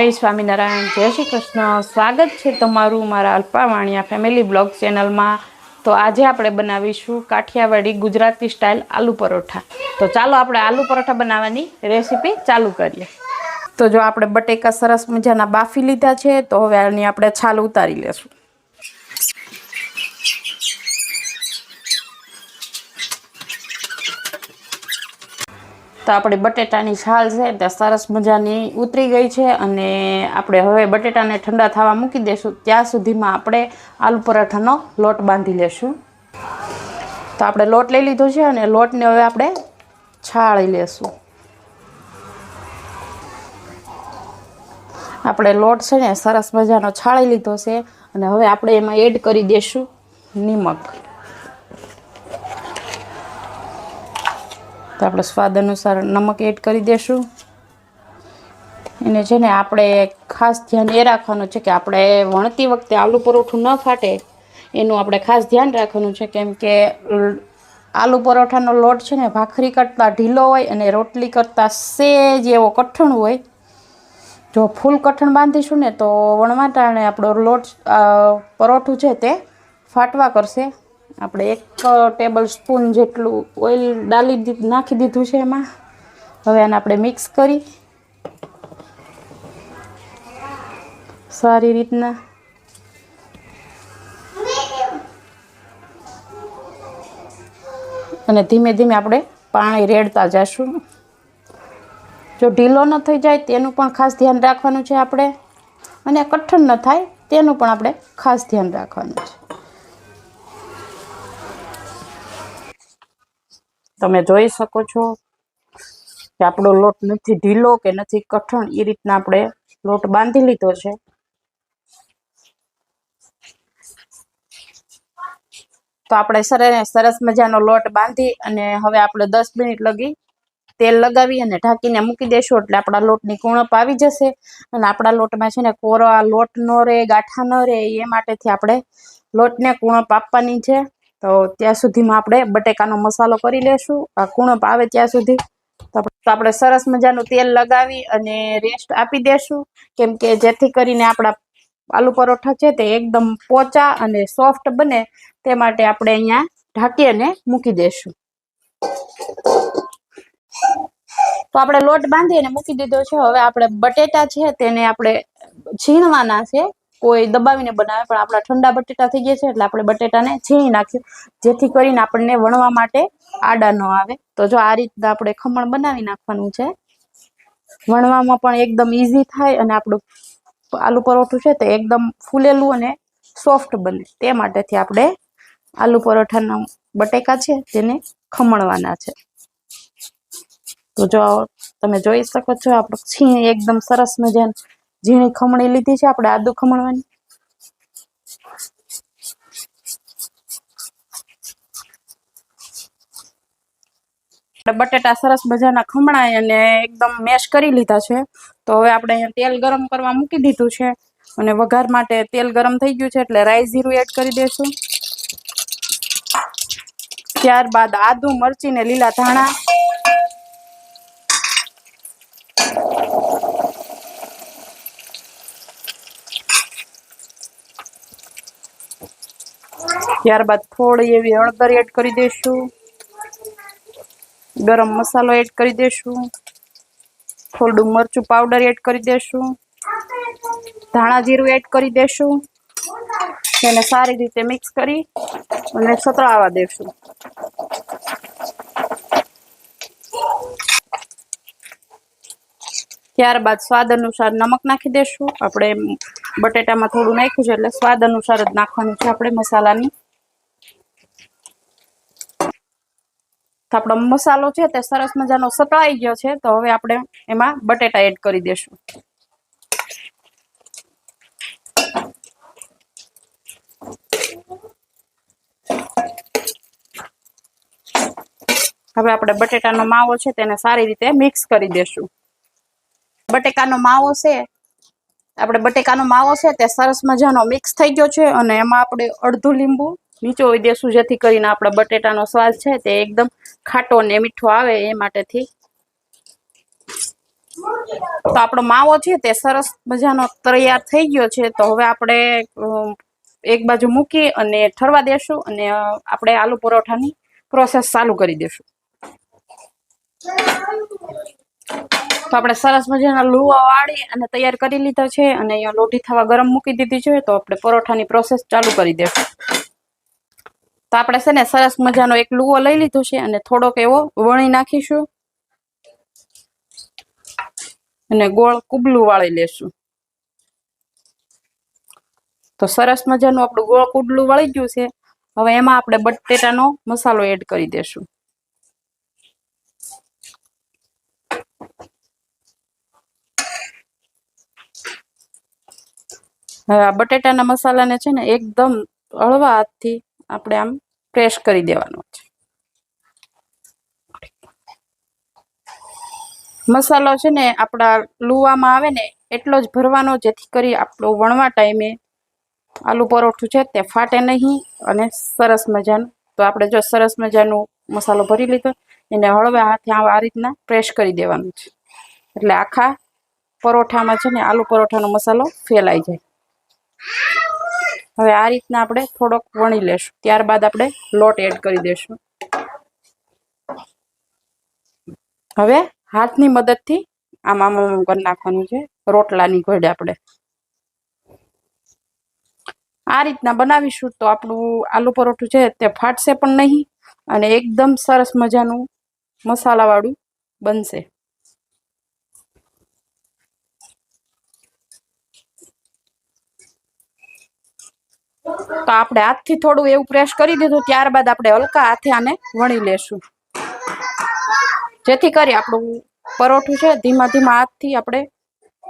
જય સ્વામિનારાયણ, જય શ્રી કૃષ્ણ. સ્વાગત છે તમારું મારા અલ્પાવાણિયા ફેમિલી બ્લોગ ચેનલમાં. તો આજે આપણે બનાવીશું કાઠિયાવાડી ગુજરાતી સ્ટાઇલ આલુ પરોઠા. તો ચાલો આપણે આલુ પરોઠા બનાવવાની રેસીપી ચાલુ કરીએ. તો જો આપણે બટેકા સરસ મજાના બાફી લીધા છે, તો હવે આની આપણે છાલ ઉતારી લેશું. તો આપણી બટેટાની છાલ છે તે સરસ મજાની ઉતરી ગઈ છે અને આપણે હવે બટેટાને ઠંડા થવા મૂકી દઈશું ત્યાં સુધીમાં આપણે આલુ પરાઠાનો લોટ બાંધી લેશું. તો આપણે લોટ લઈ લીધો છે અને લોટને હવે આપણે છાળી લેશું. આપણે લોટ છે ને સરસ મજાનો છાળી લીધો છે અને હવે આપણે એમાં એડ કરી દઈશું નિમક. તો આપણે સ્વાદ અનુસાર નમક એડ કરી દેશું. એને છે ને આપણે ખાસ ધ્યાન એ રાખવાનું છે કે આપણે વણતી વખતે આલુ પરોઠું ન ફાટે. એનું આપણે ખાસ ધ્યાન રાખવાનું છે કેમ કે આલુ પરોઠાનો લોટ છે ને ભાખરી કરતાં ઢીલો હોય અને રોટલી કરતાં સેજ એવો કઠણ હોય. જો ફૂલ કઠણ બાંધીશું ને તો વણવા ટાણે આપણો લોટ પરોઠું છે તે ફાટવા કરશે. આપણે એક ટેબલ સ્પૂન જેટલું ઓઇલ ડાલી નાખી દીધું છે એમાં. હવે આને આપણે મિક્સ કરી. સારી રીતના. અને ધીમે ધીમે આપણે પાણી રેડતા જઈશું જો ઢીલો ન થઈ જાય તેનું પણ ખાસ ધ્યાન રાખવાનું છે આપણે. અને કઠણ ન થાય તેનું પણ આપણે ખાસ ધ્યાન રાખવાનું છે. તમે જોઈ શકો છો કે આપણો લોટ નથી ઢીલો કે નથી કઠણ એ રીતના આપણે લોટ બાંધી લીધો છે. તો આપણે સરસ મજાનો લોટ બાંધી અને હવે આપણે દસ મિનિટ લગી તેલ લગાવી અને ઢાંકીને મૂકી દેશું એટલે આપણા લોટની કુણપ આવી જશે અને આપણા લોટમાં છે ને કોરો લોટ ન રહે, ગાંઠા ન રહે, એ માટેથી આપણે લોટને કુણપ આપવાની છે. તો ત્યાં સુધીમાં આપણે બટેકાનો મસાલો કરી લેશું. આ કુણપ આવે ત્યાં સુધી. તો આપણે સરસ મજાનું તેલ લગાવી અને રેસ્ટ આપી દેશું. કેમ કે જેથી કરીને આપણા આલુ પરોઠા છે તે એકદમ પોચા અને સોફ્ટ બને તે માટે આપણે અહીંયા ઢાંકી અને મૂકી દેશું. તો આપણે લોટ બાંધી અને મૂકી દીધો છે. હવે આપણે બટેટા છે તેને આપણે છીણવાના છે. કોઈ દબાવીને બનાવે, પણ આપણા ઠંડા બટેટા થઈ ગયા છે એટલે આપણે બટેટાને છીણી નાખ્યું. જેથી કરીને આપણને વણવા માટે આડા ન આવે. તો જો આ રીતના આપણે ખમણ બનાવી નાખવાનું છે. વણવામાં પણ એકદમ ઇઝી થાય અને આપણું આલુ પરોઠું છે તે એકદમ ફૂલેલું અને સોફ્ટ બને. તે માટેથી આપણે આલુ પરોઠાના બટેકા છે તેને ખમણવાના છે. તો જો તમે જોઈ શકો છો, આપણું છીણ એકદમ સરસ મજાનું ઝીણી ખમણી લીધી છે, આપણે આદુ ખમણવાની. બટેટા સરસ મજાના ખમણાય અને એકદમ મેશ કરી લીધા છે. તો હવે આપણે અહીંયા તેલ ગરમ કરવા મૂકી દીધું છે અને વઘાર માટે તેલ ગરમ થઈ ગયું છે એટલે રાઈ જીરું એડ કરી દેશું ત્યારબાદ આદુ, મરચી ને લીલા ધાણા. ત્યારબાદ થોડી એવી હળદર એડ કરી દઈશું ગરમ મસાલો એડ કરી દઈશું થોડું મરચું પાવડર એડ કરી દઈશું ધાણા જીરું એડ કરી દઈશું તેને સારી રીતે મિક્સ કરી અને સતળાવા દઈશું ત્યારબાદ સ્વાદ અનુસાર નમક નાખી દઈશું આપણે બટેટામાં થોડું નાખ્યું છે એટલે સ્વાદ અનુસાર જ નાખવાનું છે આપણે મસાલાની. તો આપણો મસાલો છે તે સરસ મજાનો સતળાઈ ગયો છે, તો હવે આપણે એમાં બટેટા એડ કરી દઈશું હવે આપણે બટેટાનો માવો છે તેને સારી રીતે મિક્સ કરી દેશું. બટેકાનો માવો છે, આપણે બટેકાનો માવો છે તે સરસ મજાનો મિક્સ થઈ ગયો છે અને એમાં આપણે અડધું લીંબુ નીચોવી દેશું, જેથી કરીને આપણા બટેટાનો સ્વાદ છે તે એકદમ ખાટો ને મીઠો આવે એ માટેથી. તો આપણો માવો છે તે સરસ મજાનો તૈયાર થઈ ગયો છે. તો હવે આપણે એક બાજુ મૂકી અને ઠરવા દેશું અને આપણે આલુ પરોઠાની પ્રોસેસ ચાલુ કરી દેશું. તો આપણે સરસ મજાના લુવા વાળી અને તૈયાર કરી લીધા છે અને અહીંયા લોઢી થવા ગરમ મૂકી દીધી છે. તો આપણે પરોઠાની પ્રોસેસ ચાલુ કરી દેશું. તો આપણે છે ને સરસ મજાનો એક લુવો લઈ લીધો છે અને થોડોક એવો વણી નાખીશું. અને ગોળ કુબલું વાળી લેશું. તો સરસ મજાનું આપણું ગોળ કુબલું વળી ગયું છે. હવે એમાં આપણે બટેટાનો મસાલો એડ કરી દેશું. હવે આ બટેટાના મસાલાને છે ને એકદમ હળવા હાથથી આપણે આમ પ્રેસ કરી દેવાનો છે. મસાલો છે ને આપણા લુવામાં આવે ને એટલો જ ભરવાનો, જેથી કરી આપણો વણવા ટાઈમે આલુ પરોઠું છે તે ફાટે નહીં અને સરસ મજાનું. તો આપણે જો સરસ મજાનું મસાલો ભરી લીધો, એને હળવે હાથે આ રીતના પ્રેસ કરી દેવાનું છે. એટલે આખા પરોઠામાં છે ને આલુ પરોઠાનો મસાલો ફેલાઈ જાય. હવે આ રીતના આપણે થોડોક વણી લેશું. ત્યારબાદ આપણે લોટ એડ કરી દેશું. હવે હાથની મદદથી આમ આમ આમ કરી નાખવાનું છે. રોટલાની ઘોડે આપણે. આ રીતના બનાવીશું તો આપણું આલુ પરોઠું છે તે ફાટશે પણ નહીં અને એકદમ સરસ મજાનું મસાલાવાળું બનશે. તો આપણે હાથથી થોડું એવું પ્રેસ કરી દીધું, ત્યારબાદ આપણે હલકા હાથે આને વણી લેશું. જેથી કરી આપણું પરોઠું છે, ધીમા ધીમા હાથથી આપણે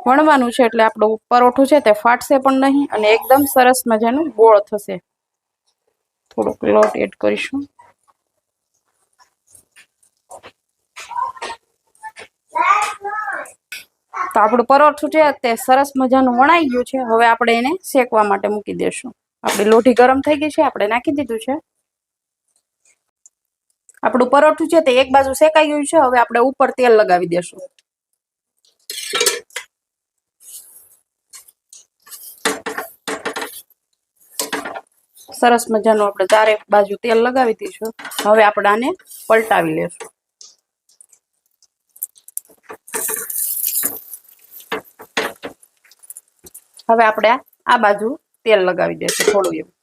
વણવાનું છે, એટલે આપણું પરોઠું છે તે ફાટશે પણ નહીં અને એકદમ સરસ મજાનું ગોળ થશે. થોડોક લોટ એડ કરીશું. તો આપણું પરોઠું છે તે સરસ મજાનું વણાઈ ગયું છે, હવે આપણે એને શેકવા માટે મૂકી દેશું. આપણી લોઢી ગરમ થઈ ગઈ છે, આપણે નાખી દીધું છે. આપણું પરોઠું છે તે એક બાજુ શેકાઈ ગયું છે, હવે આપણે ઉપર તેલ લગાવી દેશું. સરસ મજાનું આપણે ચારે બાજુ તેલ લગાવી દઈશું. હવે આપણે આને પલટાવી લેશું. હવે આપણે આ બાજુ તેલ લગાવી દેશે થોડું એવું.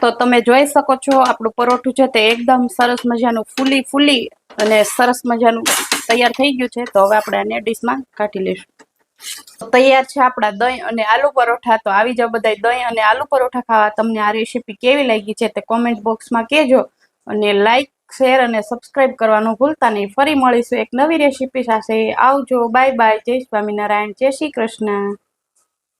તો તમે જોઈ શકો છો, આપણું પરોઠું છે તે એકદમ સરસ મજાનું ફૂલી ફૂલી અને સરસ મજાનું તૈયાર થઈ ગયું છે. તો હવે આપણે આને ડીશમાં કાઢી લઈશું. તૈયાર છે આપણા દહીં અને આલુ પરોઠા. તો આવી જાવ બધા દહીં અને આલુ પરોઠા ખાવા. તમને આ રેસીપી કેવી લાગી છે તે કોમેન્ટ બોક્સમાં કહેજો અને લાઈક શેર અને સબસ્ક્રાઇબ કરવાનું ભૂલતા નહીં. ફરી મળીશું એક નવી રેસીપી સાથે. આવજો. Bye bye. જય સ્વામિનારાયણ. જય શ્રી કૃષ્ણ.